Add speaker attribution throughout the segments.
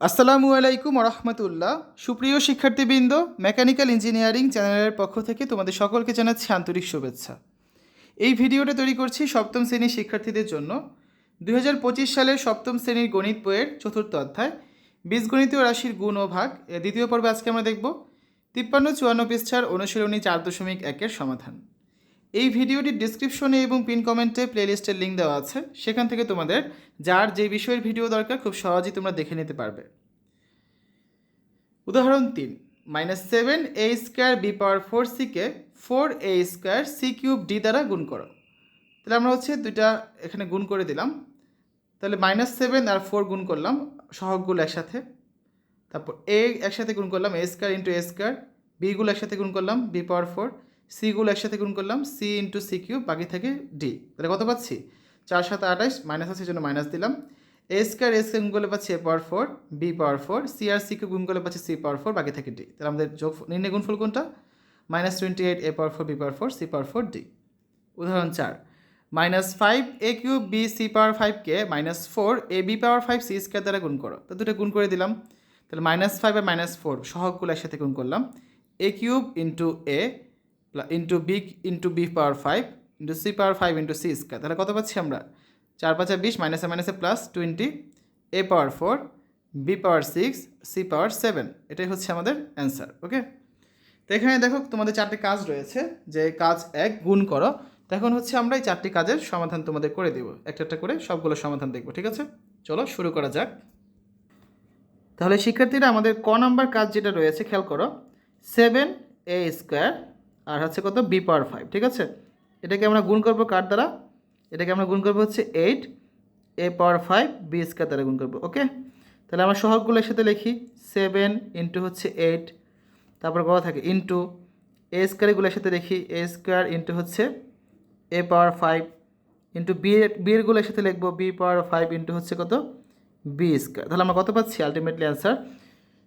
Speaker 1: আসসালামু আলাইকুম রহমতুল্লাহ সুপ্রিয় শিক্ষার্থীবৃন্দ, মেকানিক্যাল ইঞ্জিনিয়ারিং চ্যানেলের পক্ষ থেকে তোমাদের সকলকে জানাচ্ছি আন্তরিক শুভেচ্ছা। এই ভিডিওটা তৈরি করছি সপ্তম শ্রেণির শিক্ষার্থীদের জন্য। দু হাজার পঁচিশ সালের সপ্তম শ্রেণির গণিত বইয়ের চতুর্থ অধ্যায়, বীজগণিতীয় রাশির গুণ ও ভাগ। দ্বিতীয় পর্বে আজকে আমরা দেখব তিপ্পান্ন চুয়ান্ন পৃষ্ঠার অনুশীলনী চার দশমিক একের সমাধান। এই ভিডিওটির ডিসক্রিপশনে এবং পিন কমেন্টে প্লেলিস্টের লিঙ্ক দেওয়া আছে। সেখান থেকে তোমাদের যার যে বিষয়ের ভিডিও দরকার, খুব সহজেই তোমরা দেখে নিতে পারবে। উদাহরণ তিন minus seven A square B power four সিকে four A square C cube D দ্বারা গুণ করো। তাহলে আমরা হচ্ছে দুইটা এখানে গুণ করে দিলাম। তাহলে মাইনাস সেভেন আর ফোর গুণ করলাম, সহগগুলো একসাথে। তারপর এ একসাথে গুণ করলাম A square into A square বিগুলো একসাথে গুণ করলাম বি পাওয়ার ফোর সিগুলো একসাথে গুণ করলাম সি ইন্টু সি কিউব বাকি থেকে ডি তাহলে কত পাচ্ছি? চার সাত আঠাশ মাইনাস আছে জন্য মাইনাস দিলাম। এ স্কোয়ার এ স্কোয়ার গুণ করলে পাচ্ছি A power four B power four C R C cube গুণ করলে পাচ্ছি সি পাওয়ার ফোর বাকি থেকে ডি তাহলে আমাদের যোগ নির্ণয় গুণফল কোনটা? Minus twenty eight A power four B power four C power four D উদাহরণ চার। Minus five A cube B C power ফাইভকে minus four A B power five C square দ্বারা গুণ করো। তো দুটো গুণ করে দিলাম। তাহলে মাইনাস ফাইভ আর মাইনাস ফোর সহগগুলো একসাথে গুণ করলাম। A cube into A into B into B power five into C power five into C square তাহলে কত পাচ্ছি আমরা? চার পাঁচা বিশ মাইনাসে মাইনাসে plus twenty A power four B power six C power seven এটাই হচ্ছে আমাদের অ্যান্সার ওকে তো এখানে দেখো তোমাদের চারটি কাজ রয়েছে, যে কাজ এক, গুণ করো। তখন হচ্ছে আমরা এই চারটি কাজের সমাধান তোমাদের করে দেবো। একটা একটা করে সবগুলো সমাধান দেখব, ঠিক আছে? চলো শুরু করা যাক। তাহলে শিক্ষার্থীরা আমাদের ক নাম্বার কাজ যেটা রয়েছে, খেয়াল করো। সেভেন এ স্কোয়ার আর হচ্ছে কত? বি পাওয়ার ফাইভ ঠিক আছে? এটাকে আমরা গুণ করব কার দ্বারা? এটাকে আমরা গুণ করব হচ্ছে eight A power five B square দ্বারা গুণ করব ওকে তাহলে আমরা সহগগুলোর সাথে লিখি সেভেন ইন্টু হচ্ছে এইট তারপর কত থাকে? ইন্টু এ স্কোয়ারগুলোর সাথে লিখি এ স্কোয়ার ইন্টু হচ্ছে A power five into B বিয়েরগুলোর সাথে লিখব বি পাওয়ার ফাইভ ইন্টু হচ্ছে কত? বি স্কোয়ার তাহলে আমরা কত পাচ্ছি আলটিমেটলি অ্যান্সার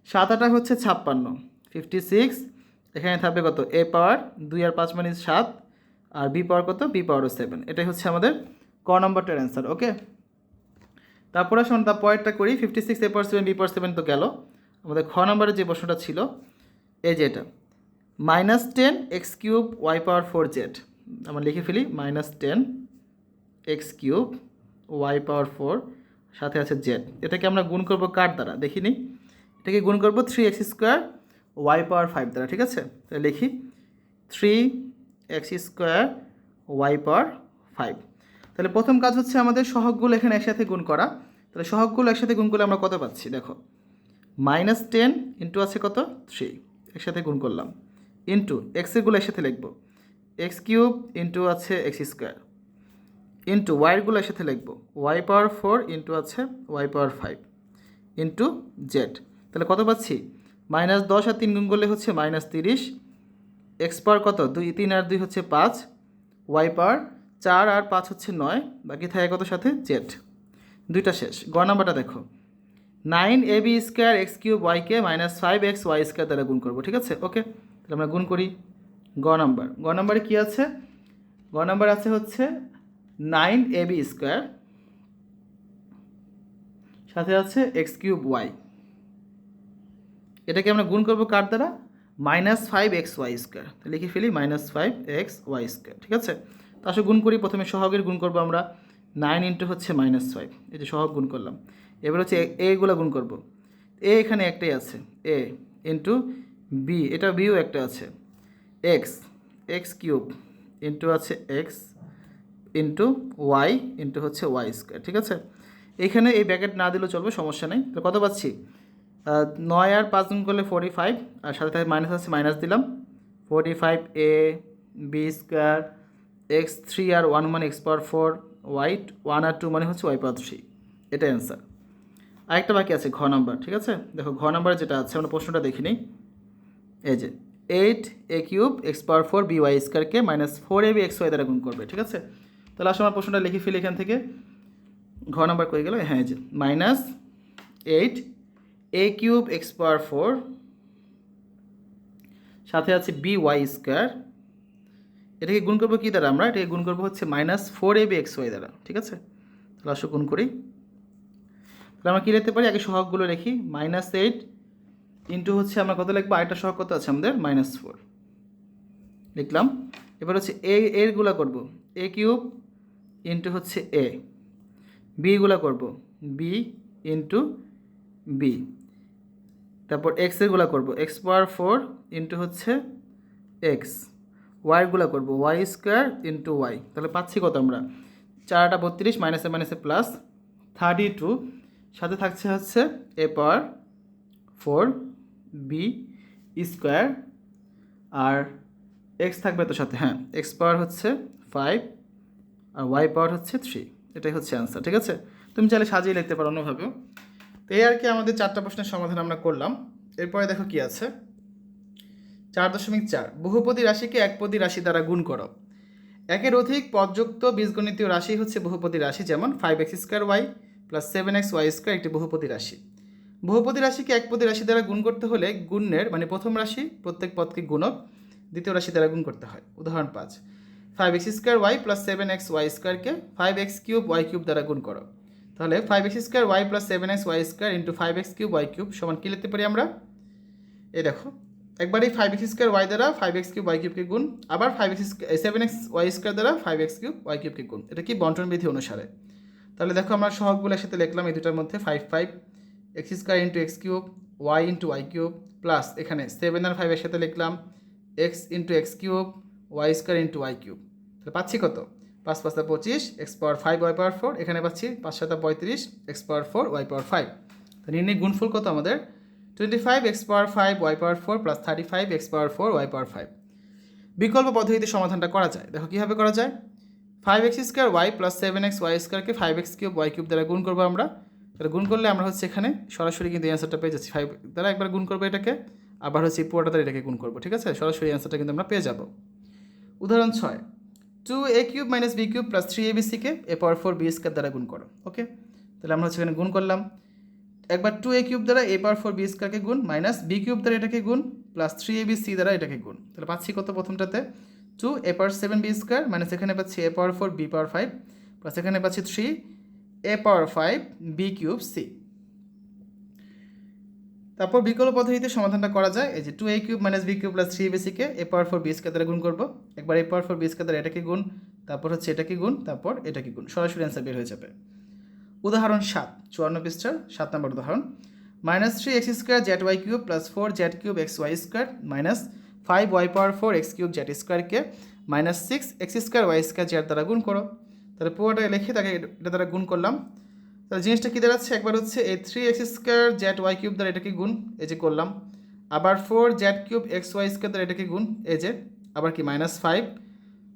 Speaker 1: সাত আটা হচ্ছে ছাপ্পান্ন ফিফটি সিক্স এখানে থাকবে কত? এ পাওয়ার দুই আর পাঁচ মানে সাত, আর বি পাওয়ার কত? বি পাওয়ারও সেভেন এটাই হচ্ছে আমাদের ক নম্বরটার অ্যান্সার ওকে তারপরে আসুন তার পরেরটা করি। Fifty six A power seven B power seven তো গেল। আমাদের খ নম্বরের যে প্রশ্নটা ছিল, এই যে এটা। Minus ten X cube Y power four Z আমরা লিখে ফেলি minus ten X cube Y power four সাথে আছে জেড এটাকে আমরা গুণ করব কার দ্বারা? দেখিনি। এটাকে গুণ করব three X square Y power five দ্বারা, ঠিক আছে? তাহলে লিখি three X square Y power five তাহলে প্রথম কাজ হচ্ছে আমাদের সহগগুলো এখানে একসাথে গুণ করা। তাহলে সহগগুলো একসাথে গুণ করলে আমরা কত পাচ্ছি? দেখো মাইনাস টেন ইন্টু আছে কত? থ্রি একসাথে গুণ করলাম। ইন্টু এক্সেরগুলো একসাথে লিখব। এক্স কিউব ইন্টু আছে এক্স স্কোয়ার ইন্টু ওয়াইগুলো একসাথে লিখব। ওয়াই পাওয়ার ফোর ইন্টু আছে Y power five into Z তাহলে কত পাচ্ছি? মাইনাস দশ আর তিন গুণ করলে হচ্ছে মাইনাস তিরিশ। এক্স পাওয়ার কত? দুই, তিন আর দুই হচ্ছে পাঁচ। ওয়াই পাওয়ার চার আর পাঁচ হচ্ছে নয়। বাকি থাকে কত সাথে? জেড। দুইটা শেষ। গ নাম্বারটা দেখো। Nine A B square X cube ওয়াইকে minus five X Y square দ্বারা গুণ করব, ঠিক আছে? ওকে, তাহলে আমরা গুণ করি। গ নাম্বার। গ নাম্বারে কী আছে? গ নাম্বার আছে হচ্ছে নাইন এ বি স্কোয়ার। সাথে আছে এক্স কিউব ওয়াই। এটাকে আমরা গুণ করব কার দ্বারা? Minus five X Y square. লিখে ফেলি minus five X Y square, ঠিক আছে? তো আসলে গুণ করি, প্রথমে সহগের গুণ করব আমরা। নাইন ইন্টু হচ্ছে মাইনাস ফাইভ, এই যে সহগ গুণ করলাম। এবার হচ্ছে এগুলো গুণ করব। এ এখানে একটাই আছে, এ ইন্টু বি, এটা বিও একটা আছে। এক্স এক্স কিউব ইন্টু আছে এক্স ইন্টু ওয়াই ইন্টু হচ্ছে ওয়াই স্কোয়ার, ঠিক আছে? এখানে এই ব্যাকেট না দিলেও চলবে, সমস্যা নেই। তো কত পাচ্ছি? নয় আর পাঁচ গুণ করলে ফোর্টি ফাইভ আর সাথে সাথে মাইনাস আছে মাইনাস দিলাম। Forty five A B square X three R one মানে X power four Y one আর টু মানে হচ্ছে ওয়াই পাওয়ার থ্রি এটাই অ্যান্সার আরেকটা বাকি আছে, ঘ নাম্বার ঠিক আছে? দেখো, ঘ নাম্বার যেটা আছে, আমরা প্রশ্নটা দেখি নিই। এই যে eight A cube X power four B Y স্কোয়ারকে minus four A B X Y দ্বারা গুণ করবে, ঠিক আছে? তাহলে আসলে আমার প্রশ্নটা লিখে ফেলি এখান থেকে। ঘ নাম্বার কয়ে গেল? হ্যাঁ এই যে minus eight A cube X power four সাথে আছে বি ওয়াই স্কোয়ার এটাকে গুণ করব কী দ্বারা আমরা? এটাকে গুণ করব হচ্ছে minus four A B X Y দ্বারা, ঠিক আছে? তাহলে আসো গুণ করি। তাহলে আমরা কী লিখতে পারি? আগে সহগগুলো লিখি। মাইনাস এইট ইন্টু হচ্ছে আমরা কত লিখব? আরেকটা সহগ কত আছে আমাদের? মাইনাস ফোর লিখলাম। এবার হচ্ছে এ এরগুলা করব। এ কিউব ইন্টু হচ্ছে এ বিগুলা করব। বি ইন্টু বি তারপর এক্স এক্সেরগুলা করব। এক্স পাওয়ার ফোর ইন্টু হচ্ছে এক্স ওয়াইগুলা করব। ওয়াই স্কোয়ার ইন্টু ওয়াই তাহলে পাচ্ছি কত আমরা? চারটা বত্রিশ মাইনাসে মাইনাসে প্লাস থার্টি টু সাথে থাকছে হচ্ছে A power four B square R X থাকবে তো সাথে হ্যাঁ এক্স পাওয়ার হচ্ছে ফাইভ আর ওয়াই পাওয়ার হচ্ছে থ্রি এটাই হচ্ছে অ্যান্সার ঠিক আছে? তুমি চাইলে সাজিয়ে লিখতে পারো অন্যভাবেও। তো এই আর কি আমাদের চারটা প্রশ্নের সমাধান আমরা করলাম। এরপরে দেখো কি আছে? চার দশমিক চার, বহুপদী রাশিকে একপদী রাশি দ্বারা গুণ করো। একের অধিক পদযুক্ত বীজগণিতীয় রাশি হচ্ছে বহুপদী রাশি, যেমন five X square Y plus seven X Y square একটি বহুপদী রাশি। বহুপদী রাশিকে একপদী রাশি দ্বারা গুণ করতে হলে গুণের মানে প্রথম রাশি প্রত্যেক পদকে গুণক, দ্বিতীয় রাশি দ্বারা গুণ করতে হয়। উদাহরণ পাঁচ five X square Y plus seven X Y স্কোয়ারকে five X cube Y cube দ্বারা গুণ করো। তাহলে five X square Y plus seven X Y square into five X cube Y cube সমান কী লিখতে পারি আমরা? এই দেখো, একবার এই ফাইভ এক্স স্কোয়ার ওয়াই দ্বারা ফাইভ এক্স কিউব ওয়াই কিউবকে গুণ, আবার five X seven X Y square দ্বারা ফাইভ এক্স কিউব ওয়াই কিউবকে গুণ। এটা কি বন্টন বিধি অনুসারে? তাহলে দেখো আমরা সহগগুলো সাথে লিখলাম এই দুটার মধ্যে five five X square into X cube Y into Y cube plus এখানে সেভেন আর ফাইভের সাথে লিখলাম X into X cube Y square into Y cube তাহলে পাচ্ছি কত? পাঁচ পাঁচটা পঁচিশ, X power five, Y power four, এখানে পাচ্ছি পাঁচ সাতটা পঁয়ত্রিশ, X power four, Y power five. তো নির্ণয় গুণফল কত আমাদের? Twenty five, X power five, Y power four plus thirty five, X power four, Y power five. বিকল্প পদ্ধতিতে সমাধানটা করা যায়। দেখো কীভাবে করা যায়? Five X square Y plus seven X Y স্কোয়ারকে five X cube, Y cube দ্বারা গুণ করব আমরা। তাহলে গুণ করলে আমরা হচ্ছে এখানে সরাসরি কিন্তু অ্যান্সারটা পেয়ে যাচ্ছি। ফাইভ দ্বারা একবার গুণ করব এটাকে, আবার হচ্ছে পুরোটা দ্বারা এটাকে গুণ করব। ঠিক আছে? সরাসরি অ্যান্সারটা কিন্তু আমরা পেয়ে যাব। উদাহরণ ছয়। Two A cube minus B cube plus three A B সিকে A power four B square দ্বারা গুণ করো ওকে তাহলে আমরা হচ্ছে এখানে গুণ করলাম। একবার টু এ কিউব দ্বারা এ পাওয়ার ফোর বি স্কোয়ারকে গুণ মাইনাস বি কিউব দ্বারা এটাকে গুণ plus three A B C দ্বারা এটাকে গুণ। তাহলে পাচ্ছি কত প্রথমটাতে? Two A power seven B square minus এখানে পাচ্ছি A power four B power five plus এখানে পাচ্ছি three A power five B cube C তারপর বিকল্প পদ্ধতিতে সমাধানটা করা যায়। এই যে two A cube minus B cube plus three বেসিকে A power four B square দ্বারা গুণ করব। একবার A power four B square দ্বারা এটাকে গুণ, তারপর হচ্ছে এটাকে গুণ, তারপর এটাকে গুণ। সরাসরি অ্যান্সার বের হয়ে যাবে। উদাহরণ সাত, চুয়ান্ন পৃষ্ঠার সাত নম্বর উদাহরণ। Minus three x square z y cube plus four z cube x y square minus five y power four x cube z স্কোয়ারকে minus six x square y square z দ্বারা গুণ করো। তাহলে পুরোটা লিখে তাকে এটা দ্বারা গুণ করলাম। তাহলে জিনিসটা কী দাঁড়াচ্ছে? একবার হচ্ছে এই three x square z y cube দ্বারা এটাকে গুণ, এই যে করলাম। আবার four z cube x y square দ্বারা এটাকে গুণ, এই যে। আবার কি? Minus five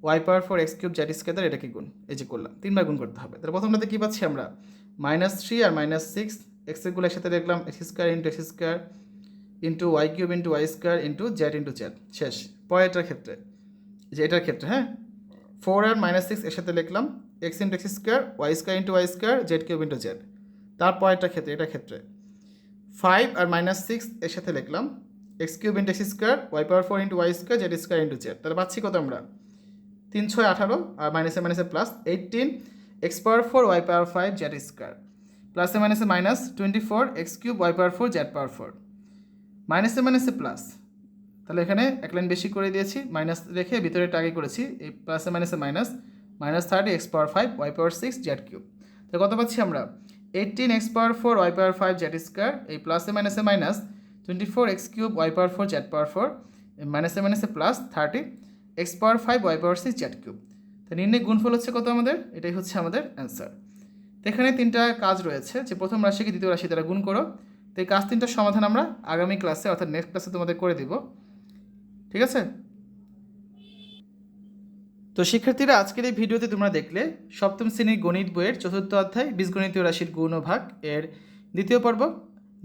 Speaker 1: y power four x cube z square দ্বারা এটাকে গুণ, এই যে করলাম। তিনবার গুণ করতে হবে। তাহলে প্রথমটাতে কী পাচ্ছি আমরা? মাইনাস থ্রি আর মাইনাস সিক্স এক্সেরগুলো একসাথে দেখলাম x square into x square into y cube into y square into z into z শেষ। পরেরটার ক্ষেত্রে, যে এটার ক্ষেত্রে হ্যাঁ? ফোর আর মাইনাস সিক্স এর সাথে লিখলাম x into x square, y square into y square, z cube into z. তারপর একটা ক্ষেত্রে, এটা ক্ষেত্রে। ফাইভ আর মাইনাস সিক্স এর সাথে লিখলাম, x cube into x square, y power four into y square, z square into z. তাহলে পাচ্ছি কত আমরা? তিন ছয় আঠারো আর মাইনাসে মাইনাসে plus eighteen x power four, y power five, z square. প্লাসে মাইনাসে minus twenty four, x cube, y power four, z power four. মাইনাসে মাইনাসে প্লাস। তাহলে এখানে এক লাইন বেশি করে দিয়েছি, মাইনাস রেখে ভিতরে আগে করেছি, এই প্লাসে মাইনাসে minus minus thirty x power five y power six z cube তো কত পাচ্ছি আমরা? Eighteen x power four y power five z square এই প্লাসে মাইনাসে minus twenty four x cube y power four z power four মাইনাসে মাইনাসে plus thirty x power five y power six z cube তো নির্ণয় গুণফল হচ্ছে কত আমাদের? এটাই হচ্ছে আমাদের অ্যান্সার তো এখানে তিনটা কাজ রয়েছে, যে প্রথম রাশিকে দ্বিতীয় রাশি দ্বারা গুণ করো। তো এই কাজ তিনটার সমাধান আমরা আগামী ক্লাসে অর্থাৎ নেক্সট ক্লাসে তোমাদের করে দিব। ঠিক আছে? তো শিক্ষার্থীরা, আজকের এই ভিডিওতে তোমরা দেখলে সপ্তম শ্রেণির গণিত বইয়ের চতুর্থ অধ্যায় বীজগণিতীয় রাশির গুণ ও ভাগ এর দ্বিতীয় পর্ব,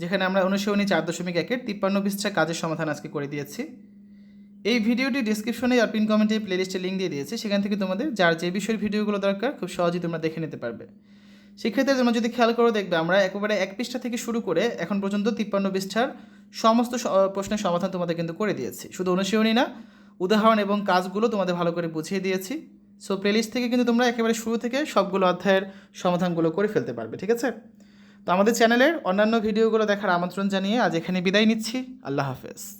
Speaker 1: যেখানে আমরা অনুশীলনী চার দশমিক একের তিপ্পান্ন পৃষ্ঠা কাজের সমাধান আজকে করে দিয়েছি। এই ভিডিওটি ডিসক্রিপশনে আর পিন কমেন্টে প্লেলিস্টে লিঙ্ক দিয়ে দিয়েছি। সেখান থেকে তোমাদের যার যে বিষয়ের ভিডিওগুলো দরকার, খুব সহজেই তোমরা দেখে নিতে পারবে। শিক্ষার্থীরা, তোমরা যদি খেয়াল করো, দেখবে আমরা একেবারে এক পৃষ্ঠা থেকে শুরু করে এখন পর্যন্ত তিপ্পান্ন পৃষ্ঠার সমস্ত প্রশ্নের সমাধান তোমাদের কিন্তু করে দিয়েছি। শুধু অনুশীলনী না উদাহরণ এবং কাজগুলো তোমাদের ভালো করে বুঝিয়ে দিয়েছি। সো প্লেলিস্ট থেকে কিন্তু তোমরা একেবারে শুরু থেকে সবগুলো অধ্যায়ের সমাধানগুলো করে ফেলতে পারবে, ঠিক আছে? তো আমাদের চ্যানেলের অন্যান্য ভিডিওগুলো দেখার আমন্ত্রণ জানিয়ে আজ এখানে বিদায় নিচ্ছি। আল্লাহ হাফেজ।